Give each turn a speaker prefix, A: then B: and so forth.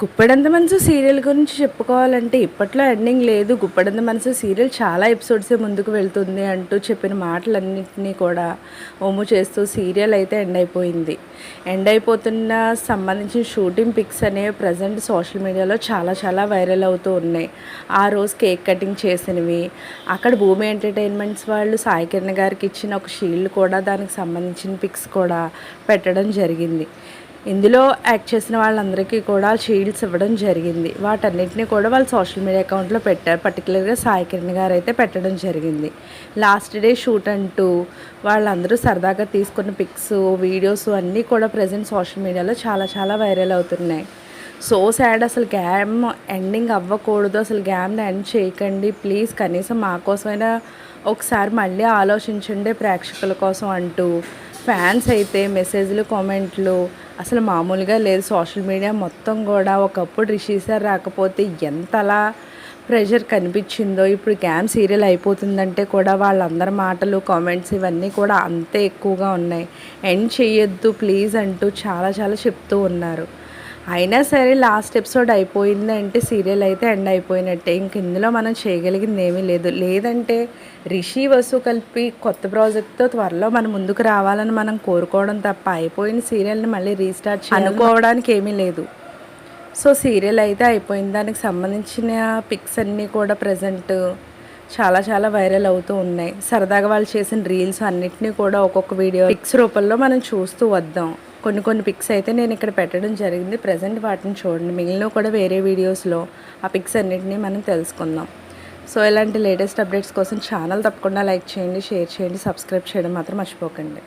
A: గుప్పడంత మనసు సీరియల్ గురించి చెప్పుకోవాలంటే ఇప్పట్లో ఎండింగ్ లేదు. గుప్పడంత మనసు సీరియల్ చాలా ఎపిసోడ్సే ముందుకు వెళ్తుంది అంటూ చెప్పిన మాటలన్నింటినీ కూడా ఒమ్ము చేస్తూ సీరియల్ అయితే ఎండ్ అయిపోయింది. ఎండ్ అయిపోతున్న సంబంధించిన షూటింగ్ పిక్స్ అనేవి ప్రజెంట్ సోషల్ మీడియాలో చాలా చాలా వైరల్ అవుతూ ఉన్నాయి. ఆ రోజు కేక్ కటింగ్ చేసినవి అక్కడ భూమి ఎంటర్టైన్మెంట్స్ వాళ్ళు సాయి కిరణ్ గారికి ఇచ్చిన ఒక షీల్డ్ కూడా దానికి సంబంధించిన పిక్స్ కూడా పెట్టడం జరిగింది. ఇందులో యాక్ట్ చేసిన వాళ్ళందరికీ కూడా షీల్డ్స్ ఇవ్వడం జరిగింది. వాటన్నిటిని కూడా వాళ్ళు సోషల్ మీడియా అకౌంట్లో పెట్టారు పర్టికులర్గా సాయి కిరణ్ గారు అయితే పెట్టడం జరిగింది. లాస్ట్ డే షూట్ అంటూ వాళ్ళందరూ సరదాగా తీసుకున్న పిక్స్ వీడియోస్ అన్నీ కూడా ప్రజెంట్ సోషల్ మీడియాలో చాలా చాలా వైరల్ అవుతున్నాయి. సో సాడ్ అసలు గ్యామ్ ఎండింగ్ అవ్వకూడదు అసలు గ్యామ్ని ఎండ్ చేయకండి ప్లీజ్ కనీసం మా కోసమైనా ఒకసారి మళ్ళీ ఆలోచించండి ప్రేక్షకుల కోసం అంటూ. ఫ్యాన్స్ అయితే మెసేజ్లు కామెంట్లు అసలు మామూలుగా లేదు. సోషల్ మీడియా మొత్తం కూడా ఒకప్పుడు రిషి సార్ రాకపోతే ఎంతలా ప్రెషర్ కనిపించిందో ఇప్పుడు గ్యామ్ సీరియల్ అయిపోతుందంటే కూడా వాళ్ళందరి మాటలు కామెంట్స్ ఇవన్నీ కూడా అంతే ఎక్కువగా ఉన్నాయి. ఎండ్ చేయొద్దు ప్లీజ్ అంటూ చాలా చాలా చెప్తూ ఉన్నారు. అయినా సరే లాస్ట్ ఎపిసోడ్ అయిపోయింది అంటే సీరియల్ అయితే ఎండ్ అయిపోయినట్టే. ఇంక ఇందులో మనం చేయగలిగింది ఏమీ లేదు. లేదంటే రిషి వసు కలిపి కొత్త ప్రాజెక్ట్తో త్వరలో మనం ముందుకు రావాలని మనం కోరుకోవడం తప్ప అయిపోయిన సీరియల్ని మళ్ళీ రీస్టార్ట్ అనుకోవడానికి ఏమీ లేదు. సో సీరియల్ అయితే అయిపోయింది. దానికి సంబంధించిన పిక్స్ అన్నీ కూడా ప్రజెంట్ చాలా చాలా వైరల్ అవుతూ ఉన్నాయి. సరదాగా వాళ్ళు చేసిన రీల్స్ అన్నిటినీ కూడా ఒక్కొక్క వీడియో పిక్స్ రూపంలో మనం చూస్తూ వద్దాం. కొన్ని కొన్ని పిక్స్ అయితే నేను ఇక్కడ పెట్టడం జరిగింది. ప్రజెంట్ వాటిని చూడండి. మిగిలిన కూడా వేరే వీడియోస్లో ఆ పిక్స్ అన్నింటినీ మనం తెలుసుకుందాం. సో ఇలాంటి లేటెస్ట్ అప్డేట్స్ కోసం ఛానల్ తప్పకుండా లైక్ చేయండి షేర్ చేయండి సబ్స్క్రైబ్ చేయడం మాత్రం మర్చిపోకండి.